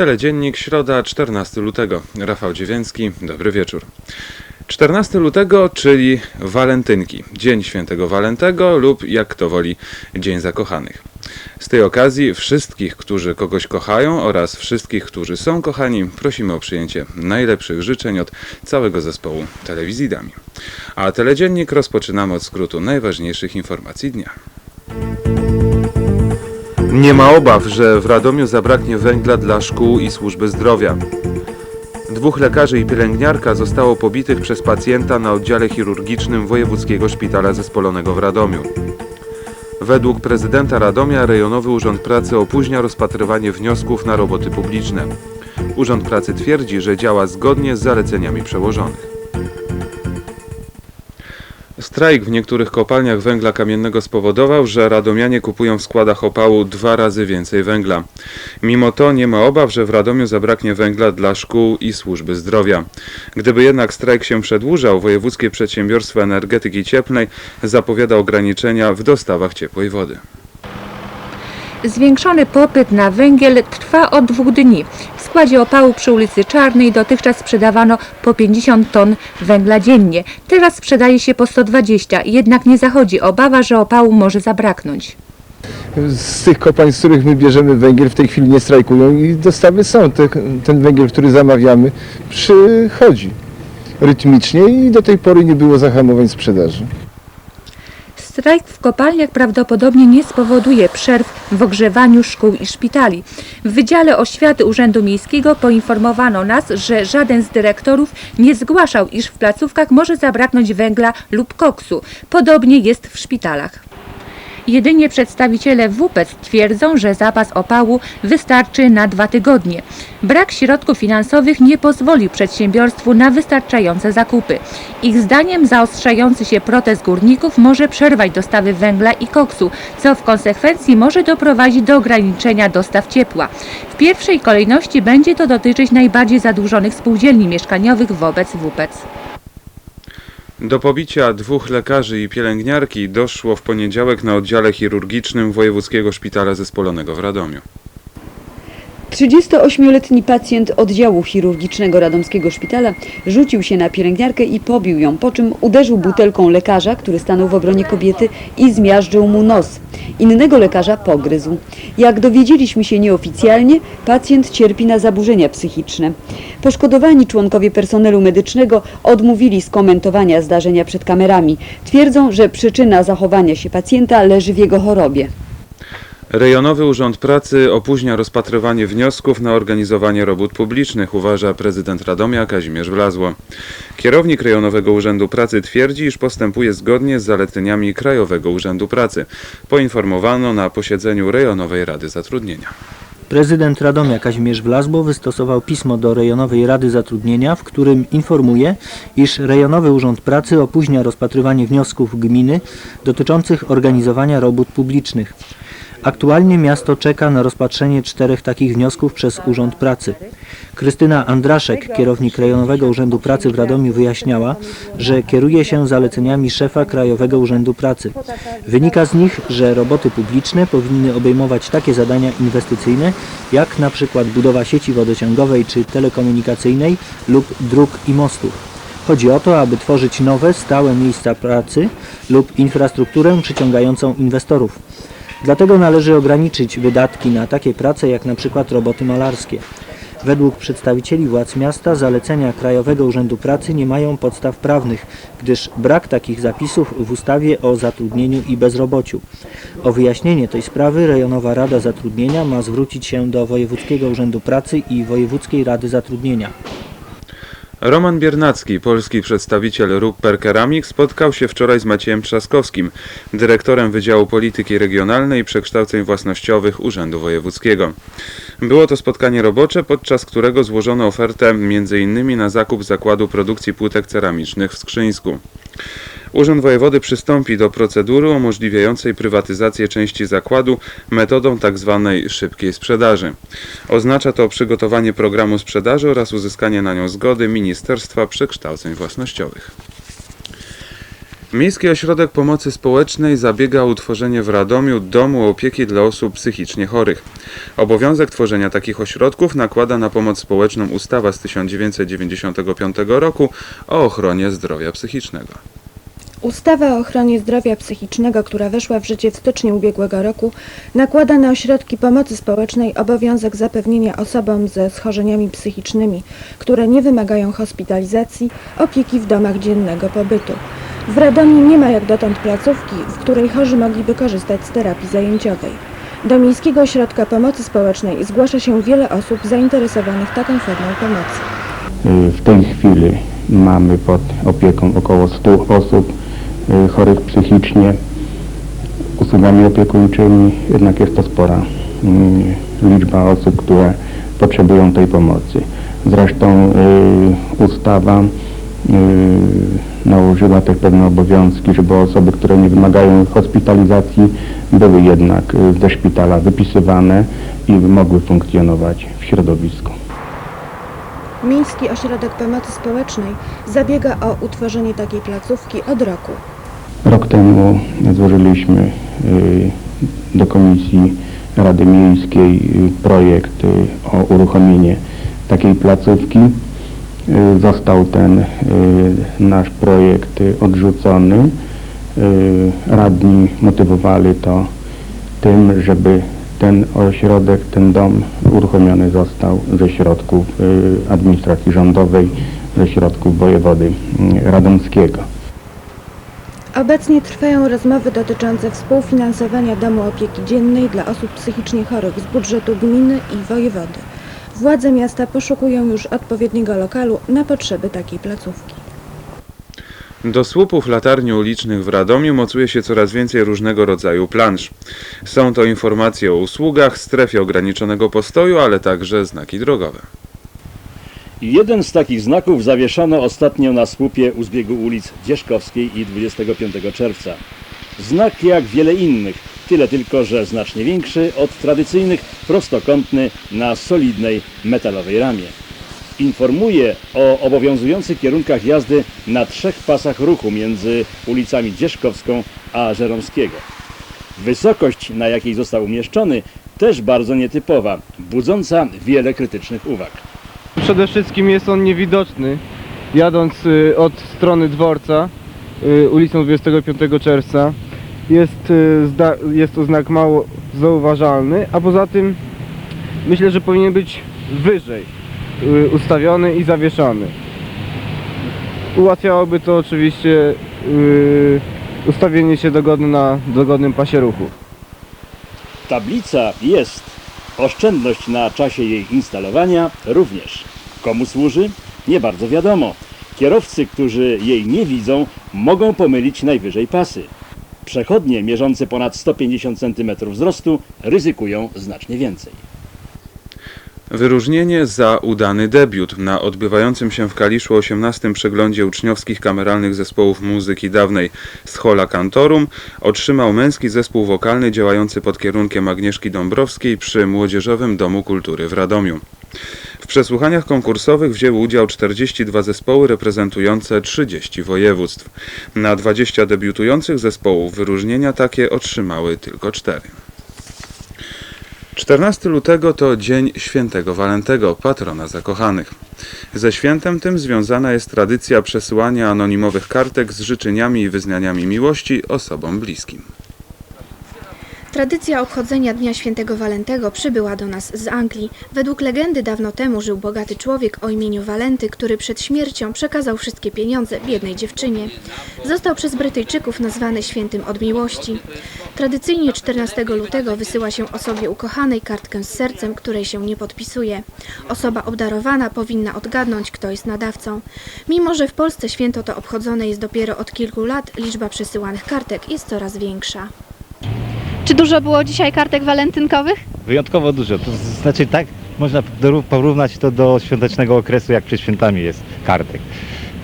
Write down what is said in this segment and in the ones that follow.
Teledziennik, środa, 14 lutego. Rafał Dziewięcki, dobry wieczór. 14 lutego, czyli walentynki, Dzień Świętego Walentego lub jak kto woli, Dzień Zakochanych. Z tej okazji wszystkich, którzy kogoś kochają oraz wszystkich, którzy są kochani, prosimy o przyjęcie najlepszych życzeń od całego zespołu Telewizji Dami. A Teledziennik rozpoczynamy od skrótu najważniejszych informacji dnia. Nie ma obaw, że w Radomiu zabraknie węgla dla szkół i służby zdrowia. Dwóch lekarzy i pielęgniarka zostało pobitych przez pacjenta na oddziale chirurgicznym Wojewódzkiego Szpitala Zespolonego w Radomiu. Według prezydenta Radomia Rejonowy Urząd Pracy opóźnia rozpatrywanie wniosków na roboty publiczne. Urząd Pracy twierdzi, że działa zgodnie z zaleceniami przełożonych. Strajk w niektórych kopalniach węgla kamiennego spowodował, że radomianie kupują w składach opału dwa razy więcej węgla. Mimo to nie ma obaw, że w Radomiu zabraknie węgla dla szkół i służby zdrowia. Gdyby jednak strajk się przedłużał, Wojewódzkie Przedsiębiorstwo Energetyki Cieplnej zapowiada ograniczenia w dostawach ciepłej wody. Zwiększony popyt na węgiel trwa od dwóch dni. W składzie opału przy ulicy Czarnej dotychczas sprzedawano po 50 ton węgla dziennie. Teraz sprzedaje się po 120, jednak nie zachodzi obawa, że opału może zabraknąć. z tych kopalń, z których my bierzemy węgiel, w tej chwili nie strajkują i dostawy są. Te, ten węgiel, który zamawiamy, przychodzi rytmicznie i do tej pory nie było zahamowań sprzedaży. Strajk w kopalniach prawdopodobnie nie spowoduje przerw w ogrzewaniu szkół i szpitali. W Wydziale Oświaty Urzędu Miejskiego poinformowano nas, że żaden z dyrektorów nie zgłaszał, iż w placówkach może zabraknąć węgla lub koksu. Podobnie jest w szpitalach. Jedynie przedstawiciele WPEC twierdzą, że zapas opału wystarczy na dwa tygodnie. Brak środków finansowych nie pozwoli przedsiębiorstwu na wystarczające zakupy. Ich zdaniem zaostrzający się protest górników może przerwać dostawy węgla i koksu, co w konsekwencji może doprowadzić do ograniczenia dostaw ciepła. W pierwszej kolejności będzie to dotyczyć najbardziej zadłużonych spółdzielni mieszkaniowych wobec WPEC. Do pobicia dwóch lekarzy i pielęgniarki doszło w poniedziałek na oddziale chirurgicznym Wojewódzkiego Szpitala Zespolonego w Radomiu. 38-letni pacjent oddziału chirurgicznego Radomskiego Szpitala rzucił się na pielęgniarkę i pobił ją, po czym uderzył butelką lekarza, który stanął w obronie kobiety i zmiażdżył mu nos. Innego lekarza pogryzł. Jak dowiedzieliśmy się nieoficjalnie, pacjent cierpi na zaburzenia psychiczne. Poszkodowani członkowie personelu medycznego odmówili skomentowania zdarzenia przed kamerami. Twierdzą, że przyczyna zachowania się pacjenta leży w jego chorobie. Rejonowy Urząd Pracy opóźnia rozpatrywanie wniosków na organizowanie robót publicznych, uważa prezydent Radomia Kazimierz Wlazło. Kierownik Rejonowego Urzędu Pracy twierdzi, iż postępuje zgodnie z zaleceniami Krajowego Urzędu Pracy. Poinformowano na posiedzeniu Rejonowej Rady Zatrudnienia. Prezydent Radomia Kazimierz Wlazło wystosował pismo do Rejonowej Rady Zatrudnienia, w którym informuje, iż Rejonowy Urząd Pracy opóźnia rozpatrywanie wniosków gminy dotyczących organizowania robót publicznych. Aktualnie miasto czeka na rozpatrzenie czterech takich wniosków przez Urząd Pracy. Krystyna Andraszek, kierownik Rejonowego Urzędu Pracy w Radomiu wyjaśniała, że kieruje się zaleceniami szefa Krajowego Urzędu Pracy. Wynika z nich, że roboty publiczne powinny obejmować takie zadania inwestycyjne, jak na przykład budowa sieci wodociągowej czy telekomunikacyjnej lub dróg i mostów. Chodzi o to, aby tworzyć nowe, stałe miejsca pracy lub infrastrukturę przyciągającą inwestorów. Dlatego należy ograniczyć wydatki na takie prace jak przykład roboty malarskie. Według przedstawicieli władz miasta zalecenia Krajowego Urzędu Pracy nie mają podstaw prawnych, gdyż brak takich zapisów w ustawie o zatrudnieniu i bezrobociu. O wyjaśnienie tej sprawy Rejonowa Rada Zatrudnienia ma zwrócić się do Wojewódzkiego Urzędu Pracy i Wojewódzkiej Rady Zatrudnienia. Roman Biernacki, polski przedstawiciel Rupper Ceramics, spotkał się wczoraj z Maciejem Trzaskowskim, dyrektorem Wydziału Polityki Regionalnej i Przekształceń Własnościowych Urzędu Wojewódzkiego. Było to spotkanie robocze, podczas którego złożono ofertę m.in. na zakup zakładu produkcji płytek ceramicznych w Skrzyńsku. Urząd Wojewody przystąpi do procedury umożliwiającej prywatyzację części zakładu metodą tzw. szybkiej sprzedaży. Oznacza to przygotowanie programu sprzedaży oraz uzyskanie na nią zgody Ministerstwa Przekształceń Własnościowych. Miejski Ośrodek Pomocy Społecznej zabiega o utworzenie w Radomiu domu opieki dla osób psychicznie chorych. Obowiązek tworzenia takich ośrodków nakłada na pomoc społeczną ustawa z 1995 roku o ochronie zdrowia psychicznego. Ustawa o ochronie zdrowia psychicznego, która weszła w życie w styczniu ubiegłego roku, nakłada na ośrodki pomocy społecznej obowiązek zapewnienia osobom ze schorzeniami psychicznymi, które nie wymagają hospitalizacji, opieki w domach dziennego pobytu. W Radomiu nie ma jak dotąd placówki, w której chorzy mogliby korzystać z terapii zajęciowej. Do Miejskiego Ośrodka Pomocy Społecznej zgłasza się wiele osób zainteresowanych taką formą pomocy. Y, W tej chwili mamy pod opieką około 100 osób chorych psychicznie usługami opiekuńczymi, jednak jest to spora y, liczba osób, które potrzebują tej pomocy. Zresztą y, ustawa y, nałożyła też pewne obowiązki, żeby osoby, które nie wymagają hospitalizacji, były jednak y, ze szpitala wypisywane i mogły funkcjonować w środowisku. Miejski Ośrodek Pomocy Społecznej zabiega o utworzenie takiej placówki od roku. Rok temu złożyliśmy y, do Komisji Rady Miejskiej y, projekt y, o uruchomienie takiej placówki. Został ten nasz projekt odrzucony. Radni motywowali to tym, żeby ten ośrodek, ten dom uruchomiony został ze środków administracji rządowej, ze środków wojewody radomskiego. Obecnie trwają rozmowy dotyczące współfinansowania domu opieki dziennej dla osób psychicznie chorych z budżetu gminy i wojewody. Władze miasta poszukują już odpowiedniego lokalu na potrzeby takiej placówki. Do słupów latarni ulicznych w Radomiu mocuje się coraz więcej różnego rodzaju plansz. Są to informacje o usługach, strefie ograniczonego postoju, ale także znaki drogowe. Jeden z takich znaków zawieszono ostatnio na słupie u zbiegu ulic Dzieszkowskiej i 25 czerwca. Znak jak wiele innych, tyle tylko, że znacznie większy od tradycyjnych, prostokątny na solidnej metalowej ramie. Informuje o obowiązujących kierunkach jazdy na trzech pasach ruchu między ulicami Dzieszkowską a Żeromskiego. Wysokość, na jakiej został umieszczony, też bardzo nietypowa, budząca wiele krytycznych uwag. Przede wszystkim jest on niewidoczny. Jadąc y, od strony dworca y, ulicą 25 czerwca jest, y, jest to znak mało zauważalny, a poza tym myślę, że powinien być wyżej ustawiony i zawieszony. Ułatwiałoby to oczywiście ustawienie się dogodne na dogodnym pasie ruchu. Tablica jest. Oszczędność na czasie jej instalowania również. Komu służy? Nie bardzo wiadomo. Kierowcy, którzy jej nie widzą, mogą pomylić najwyżej pasy. Przechodnie mierzące ponad 150 cm wzrostu ryzykują znacznie więcej. Wyróżnienie za udany debiut na odbywającym się w Kaliszu 18 przeglądzie uczniowskich kameralnych zespołów muzyki dawnej Schola Cantorum otrzymał męski zespół wokalny działający pod kierunkiem Agnieszki Dąbrowskiej przy Młodzieżowym Domu Kultury w Radomiu. W przesłuchaniach konkursowych wzięły udział 42 zespoły reprezentujące 30 województw. Na 20 debiutujących zespołów wyróżnienia takie otrzymały tylko 4. 14 lutego to dzień świętego Walentego, patrona zakochanych. Ze świętem tym związana jest tradycja przesyłania anonimowych kartek z życzeniami i wyznaniami miłości osobom bliskim. Tradycja obchodzenia Dnia Świętego Walentego przybyła do nas z Anglii. Według legendy dawno temu żył bogaty człowiek o imieniu Walenty, który przed śmiercią przekazał wszystkie pieniądze biednej dziewczynie. Został przez Brytyjczyków nazwany świętym od miłości. Tradycyjnie 14 lutego wysyła się osobie ukochanej kartkę z sercem, której się nie podpisuje. Osoba obdarowana powinna odgadnąć, kto jest nadawcą. Mimo, że w Polsce święto to obchodzone jest dopiero od kilku lat, liczba przesyłanych kartek jest coraz większa. Czy dużo było dzisiaj kartek walentynkowych? Wyjątkowo dużo. To znaczy tak, można porównać to do świątecznego okresu, jak przed świętami jest kartek.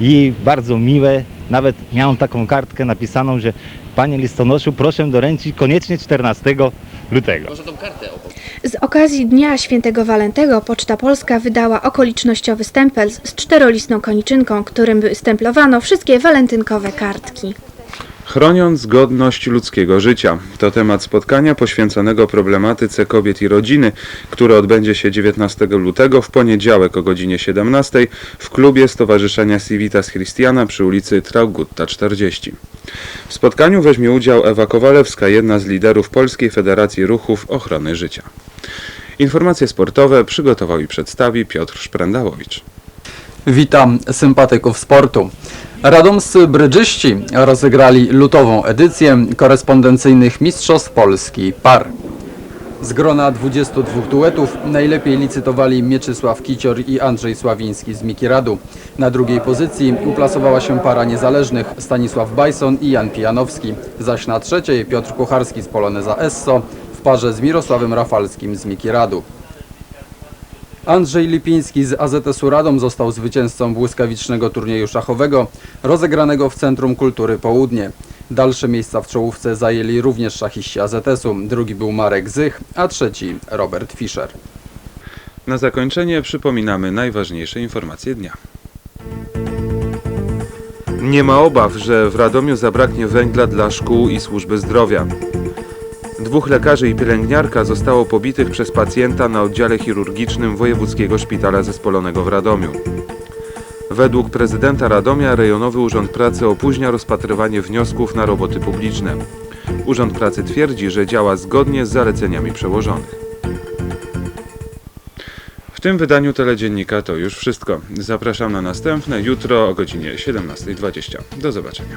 I bardzo miłe, nawet miałem taką kartkę napisaną, że Panie listonoszu, proszę doręczyć koniecznie 14 lutego. Z okazji Dnia Świętego Walentego Poczta Polska wydała okolicznościowy stempel z czterolistną koniczynką, którym stemplowano wszystkie walentynkowe kartki. Chroniąc godność ludzkiego życia. To temat spotkania poświęconego problematyce kobiet i rodziny, które odbędzie się 19 lutego w poniedziałek o godzinie 17 w klubie Stowarzyszenia Civitas Christiana przy ulicy Traugutta 40. W spotkaniu weźmie udział Ewa Kowalewska, jedna z liderów Polskiej Federacji Ruchów Ochrony Życia. Informacje sportowe przygotował i przedstawi Piotr Szprendałowicz. Witam sympatyków sportu. Radomscy brydżyści rozegrali lutową edycję korespondencyjnych Mistrzostw Polski par. Z grona 22 duetów najlepiej licytowali Mieczysław Kicior i Andrzej Sławiński z Mikiradu. Na drugiej pozycji uplasowała się para niezależnych Stanisław Bajson i Jan Pijanowski, zaś na trzeciej Piotr Kucharski z Poloneza Esso w parze z Mirosławem Rafalskim z Mikiradu. Andrzej Lipiński z AZS-u Radom został zwycięzcą błyskawicznego turnieju szachowego rozegranego w Centrum Kultury Południe. Dalsze miejsca w czołówce zajęli również szachiści AZS-u. Drugi był Marek Zych, a trzeci Robert Fischer. Na zakończenie przypominamy najważniejsze informacje dnia. Nie ma obaw, że w Radomiu zabraknie węgla dla szkół i służby zdrowia. Dwóch lekarzy i pielęgniarka zostało pobitych przez pacjenta na oddziale chirurgicznym Wojewódzkiego Szpitala Zespolonego w Radomiu. Według prezydenta Radomia Rejonowy Urząd Pracy opóźnia rozpatrywanie wniosków na roboty publiczne. Urząd Pracy twierdzi, że działa zgodnie z zaleceniami przełożonych. W tym wydaniu teledziennika to już wszystko. Zapraszam na następne jutro o godzinie 17.20. Do zobaczenia.